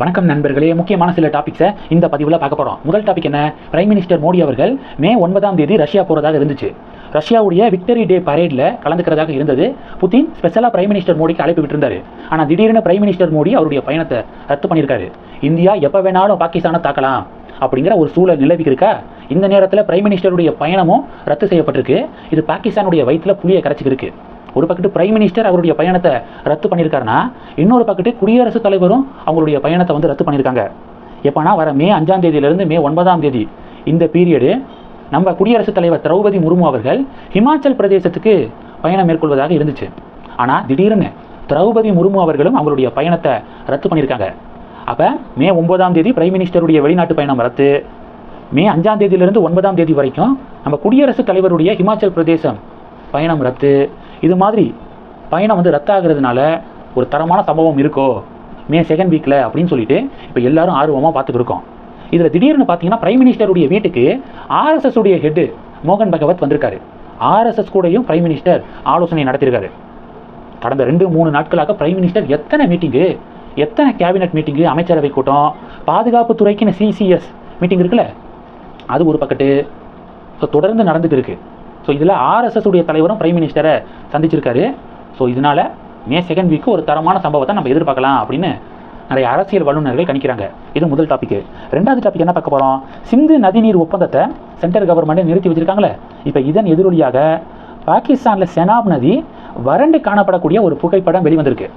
வணக்கம் நண்பர்களே. முக்கியமான சில டாபிக்ஸை இந்த பதிவில் பார்க்க போகிறோம் முதல் டாபிக் என்ன? பிரைம் மினிஸ்டர் மோடி அவர்கள் மே ஒன்பதாம் தேதி ரஷ்யா போகிறதாக இருந்துச்சு. ரஷ்யாவுடைய விக்டரி டே பரேடில் கலந்துக்கிறதாக இருந்தது. புதின் ஸ்பெஷலாக பிரைம் மினிஸ்டர் மோடிக்கு அழைப்பு விட்டிருந்தாரு. ஆனால் திடீர்னு பிரைம் மினிஸ்டர் மோடி அவருடைய பயணத்தை ரத்து பண்ணியிருக்காரு. இந்தியா எப்போ வேணாலும் பாகிஸ்தானை தாக்கலாம் அப்படிங்கிற ஒரு சூழல் நிலவிக்கிருக்கா? இருக்கா இந்த நேரத்தில் பிரைம் மினிஸ்டருடைய பயணமும் ரத்து செய்யப்பட்டிருக்கு. இது பாகிஸ்தானுடைய வயிற்றில் புளியை கரைச்சிக்கிருக்கு. ஒரு பக்கத்து பிரைம் மினிஸ்டர் அவருடைய பயணத்தை ரத்து பண்ணியிருக்காருன்னா இன்னொரு பக்கத்து குடியரசுத் தலைவரும் அவங்களுடைய பயணத்தை வந்து ரத்து பண்ணியிருக்காங்க. எப்போனா வர மே அஞ்சாம் தேதியிலிருந்து மே ஒன்பதாம் தேதி இந்த பீரியடு நம்ம குடியரசுத் தலைவர் திரௌபதி முர்மு அவர்கள் ஹிமாச்சல் பிரதேசத்துக்கு பயணம் மேற்கொள்வதாக இருந்துச்சு. ஆனால் திடீர்னு திரௌபதி முர்மு அவர்களும் அவங்களுடைய பயணத்தை ரத்து பண்ணியிருக்காங்க. அப்போ மே ஒன்பதாம் தேதி பிரைம் மினிஸ்டருடைய வெளிநாட்டு பயணம் ரத்து. மே அஞ்சாம் தேதியிலிருந்து ஒன்பதாம் தேதி வரைக்கும் நம்ம குடியரசுத் தலைவருடைய ஹிமாச்சல் பிரதேசம் பயணம் ரத்து. இது மாதிரி பயணம் வந்து ரத்தாகிறதுனால ஒரு தரமான சம்பவம் இருக்கோ? மே செகண்ட் வீக்கில் அப்படின்னு சொல்லிட்டு இப்போ எல்லாரும் ஆர்வமாக பார்த்துக்கிருக்கோம் இதில் திடீர்னு பார்த்தீங்கன்னா பிரைம் மினிஸ்டருடைய வீட்டுக்கு ஆர்எஸ்எஸ் உடைய ஹெட்டு மோகன் பகவத் வந்திருக்காரு. ஆர்எஸ்எஸ் கூடயும் பிரைம் மினிஸ்டர் ஆலோசனை நடத்தியிருக்காரு கடந்த ரெண்டு மூணு நாட்களாக பிரைம் மினிஸ்டர் எத்தனை மீட்டிங்கு எத்தனை கேபினட் மீட்டிங்கு அமைச்சரவை கூட்டம் பாதுகாப்பு துறைக்குன்னு சிசிஎஸ் மீட்டிங் இருக்குல்ல? அது ஒரு பக்கத்து ஸோ தொடர்ந்து நடந்துட்டு இருக்குது ஸோ இதில் ஆர்எஸ்எஸ் உடைய தலைவரும் பிரைம் மினிஸ்டரை சந்திச்சிருக்காரு. ஸோ இதனால மே செகண்ட் வீக்கு ஒரு தரமான சம்பவத்தை நம்ம எதிர்பார்க்கலாம் அப்படின்னு நிறைய அரசியல் வல்லுநர்கள் கணிக்கிறாங்க. இது முதல் டாபிக் ரெண்டாவது டாபிக் என்ன பார்க்க போகிறோம் சிந்து நதிநீர் ஒப்பந்தத்தை சென்ட்ரல் கவர்மெண்ட் நிறுத்தி வச்சிருக்காங்களே. இப்போ இதன் எதிரொலியாக பாகிஸ்தானில் செனாப் நதி வறண்டு காணப்படக்கூடிய ஒரு புகைப்படம் வெளிவந்திருக்கு.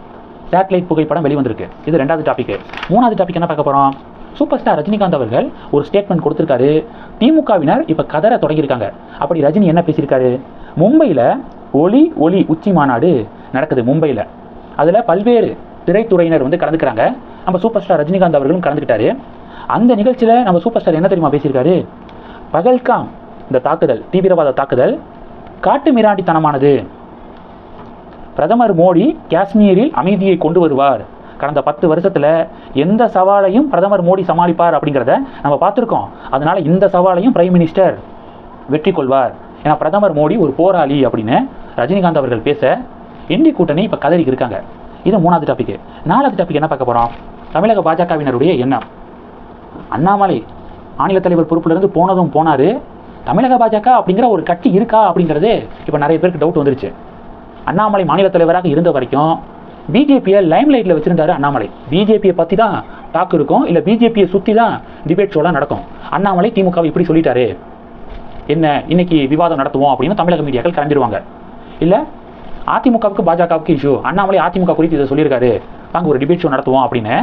சேட்டலைட் புகைப்படம் வெளிவந்திருக்கு. இது ரெண்டாவது டாபிக் மூணாவது டாபிக் என்ன பார்க்க போகிறோம் சூப்பர் ஸ்டார் ரஜினிகாந்த் அவர்கள் ஒரு ஸ்டேட்மெண்ட் கொடுத்துருக்காரு. திமுகவினர் இப்போ கதற தொடங்கியிருக்காங்க. அப்படி ரஜினி என்ன பேசியிருக்காரு? மும்பையில் ஒளி ஒளி உச்சி மாநாடு நடக்குது மும்பையில். அதில் பல்வேறு திரைத்துறையினர் வந்து கலந்துக்கிறாங்க. நம்ம சூப்பர் ஸ்டார் ரஜினிகாந்த் அவர்களும் கலந்துக்கிட்டாரு. அந்த நிகழ்ச்சியில் நம்ம சூப்பர் ஸ்டார் என்ன தெரியுமா பேசியிருக்காரு? பகல்காம் இந்த தாக்குதல் தீவிரவாத தாக்குதல் காட்டு மிராண்டித்தனமானது. பிரதமர் மோடி காஷ்மீரில் அமைதியை கொண்டு வருவார். கடந்த பத்து வருஷத்தில் எந்த சவாலையும் பிரதமர் மோடி சமாளிப்பார் அப்படிங்கிறத நம்ம பார்த்துருக்கோம். அதனால இந்த சவாலையும் பிரைம் மினிஸ்டர் வெற்றி கொள்வார். ஏன்னா பிரதமர் மோடி ஒரு போராளி அப்படின்னு ரஜினிகாந்த் அவர்கள் பேச இந்தி கூட்டணி இப்போ கதறி இருக்காங்க. இது மூணாவது டாபிக் நாலாவது டாபிக் என்ன பார்க்க போகிறோம் தமிழக பாஜகவினருடைய எண்ணம். அண்ணாமலை மாநில தலைவர் பொறுப்பிலிருந்து போனதும் போனார். தமிழக பாஜக அப்படிங்கிற ஒரு கட்சி இருக்கா அப்படிங்கிறது இப்போ நிறைய பேருக்கு டவுட் வந்துருச்சு. அண்ணாமலை மாநில தலைவராக இருந்த வரைக்கும் பிஜேபியை லைம் லைட்டில் வச்சிருந்தாரு அண்ணாமலை. பிஜேபியை பற்றி தான் டாக் இருக்கும். இல்லை பிஜேபியை சுற்றி தான் டிபேட் ஷோலாம் நடக்கும். அண்ணாமலை திமுகவை இப்படி சொல்லிட்டாரு. என்ன இன்னைக்கு விவாதம் நடத்துவோம் அப்படின்னு தமிழக மீடியாக்கள் கலந்துருவாங்க இல்லை அதிமுகவுக்கு பாஜகவுக்கு இஷ்யூ அண்ணாமலை அதிமுக குறித்து இதை சொல்லியிருக்காரு. நாங்கள் ஒரு டிபேட் ஷோ நடத்துவோம் அப்படின்னு.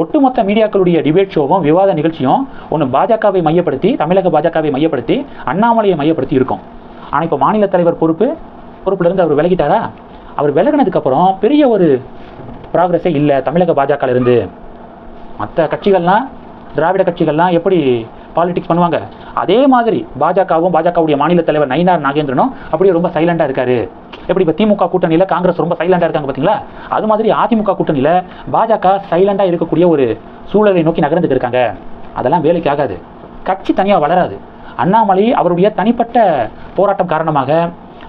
ஒட்டுமொத்த மீடியாக்களுடைய டிபேட் ஷோவும் விவாத நிகழ்ச்சியும் ஒன்று பாஜகவை மையப்படுத்தி தமிழக பாஜகவை மையப்படுத்தி அண்ணாமலையை மையப்படுத்தி இருக்கும். ஆனால் இப்போ மாநில தலைவர் பொறுப்பு பொறுப்புலேருந்து அவர் விலகிட்டாரா? அவர் விலகினதுக்கப்புறம் பெரிய ஒரு ப்ராக்ரஸே இல்லை. தமிழக பாஜக இருந்து. மற்ற கட்சிகள்லாம் திராவிட கட்சிகள்லாம் எப்படி பாலிடிக்ஸ் பண்ணுவாங்க? அதே மாதிரி பாஜகவும் பாஜகவுடைய மாநில தலைவர் நயினார் நாகேந்திரனும் அப்படியே ரொம்ப சைலண்டாக இருக்காரு. எப்படி இப்போ திமுக கூட்டணியில் காங்கிரஸ் ரொம்ப சைலண்டாக இருக்காங்க பார்த்தீங்களா அது மாதிரி அதிமுக கூட்டணியில் பாஜக சைலண்டாக இருக்கக்கூடிய ஒரு சூழலை நோக்கி நகர்ந்துட்டு இருக்காங்க. அதெல்லாம் வேலைக்கு ஆகாது. கட்சி தனியாக வளராது. அண்ணாமலை அவருடைய தனிப்பட்ட போராட்டம் காரணமாக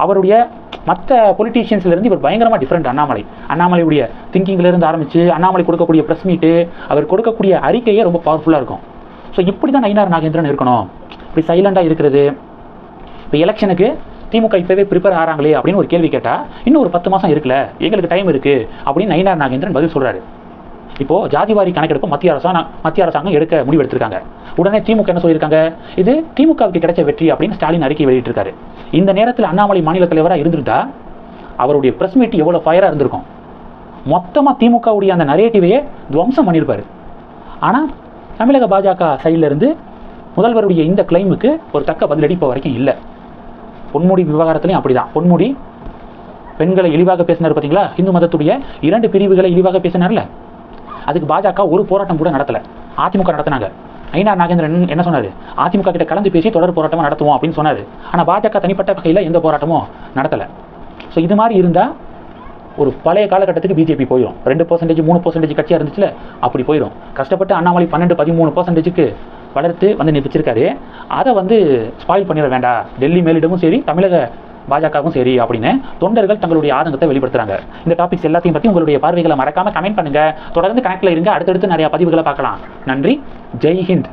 அவருடைய மற்ற பொலிட்டீஷியன்ஸ்லேருந்து இவர் பயங்கரமாக டிஃப்ரெண்ட் அண்ணாமலை. அண்ணாமலையுடைய திங்கிங்லேருந்து ஆரம்பித்து அண்ணாமலை கொடுக்கக்கூடிய ப்ரெஸ் மீட்டு அவர் கொடுக்கக்கூடிய அறிக்கையே ரொம்ப பவர்ஃபுல்லாக இருக்கும். ஸோ இப்படி தான் நயினார் நாகேந்திரன் இருக்கணும். இப்படி சைலண்டாக இருக்கிறது. இப்போ எலெக்ஷனுக்கு திமுக இப்போவே ப்ரிப்பேர் ஆகிறாங்களே அப்படின்னு ஒரு கேள்வி கேட்டால் இன்னும் ஒரு பத்து மாதம் இருக்குல்ல எங்களுக்கு டைம் இருக்குது அப்படின்னு நயினார் நாகேந்திரன் பதில் சொல்கிறாரு இப்போது ஜாதிவாரி கணக்கெடுப்பு மத்திய அரசாங்கம் மத்திய அரசாங்கம் எடுக்க முடிவெடுத்திருக்காங்க உடனே திமுக என்ன சொல்லியிருக்காங்க? இது திமுகவுக்கு கிடைச்ச வெற்றி அப்படின்னு ஸ்டாலின் அறிக்கை வெளியிட்டிருக்காரு. இந்த நேரத்தில் அண்ணாமலை மாநில தலைவராக இருந்திருந்தா அவருடைய ப்ரெஸ் மீட் எவ்வளோ ஃபயராக இருந்திருக்கும். மொத்தமாக திமுகவுடைய அந்த நரேட்டிவையே துவம்சம் பண்ணியிருப்பார் ஆனால் தமிழக பாஜக சைட்லேருந்து முதல்வருடைய இந்த கிளைமுக்கு ஒரு தக்க பதிலடி இப்போ வரைக்கும் இல்லை. பொன்முடி விவகாரத்துலையும் அப்படிதான். பொன்முடி பெண்களை இழிவாக பேசினார் பார்த்தீங்களா இந்து மதத்துடைய இரண்டு பிரிவுகளை இழிவாக பேசினார்ல? அதுக்கு பாஜக ஒரு போராட்டம் கூட நடத்தலை. அதிமுக நடத்தினாங்க. ஐநா நாகேந்திரன் என்ன சொன்னார்? அதிமுக கிட்ட கலந்து பேசி தொடர் போராட்டமாக நடத்துவோம் அப்படின்னு சொன்னார். ஆனால் பாஜக தனிப்பட்ட வகையில் எந்த போராட்டமும் நடத்தலை. ஸோ இது மாதிரி இருந்தால் ஒரு பழைய காலகட்டத்துக்கு பிஜேபி போயிடும் ரெண்டு பர்சன்டேஜ் மூணு பர்சன்டேஜ் கட்சியாக இருந்துச்சுல அப்படி போயிடும் கஷ்டப்பட்டு அண்ணாமலை பன்னெண்டு பதிமூணு பர்சன்டேஜுக்கு வளர்த்து வந்து நிற்பிச்சிருக்காரு அதை வந்து ஸ்பாயில் பண்ணிட வேண்டாம். டெல்லி மேலிடமும் சரி தமிழக பாஜகவும் சரி அப்படின்னு தொண்டர்கள் தங்களுடைய ஆதங்கத்தை வெளிப்படுத்துறாங்க. இந்த டாபிக்ஸ் எல்லாத்தையும் பற்றி உங்களுடைய பார்வைகளை மறக்காம கமெண்ட் பண்ணுங்க. தொடர்ந்து கனெக்ட்ல இருங்க. அடுத்தடுத்து நிறைய பதிவுகளை பார்க்கலாம். நன்றி. ஜெய் ஹிந்த்.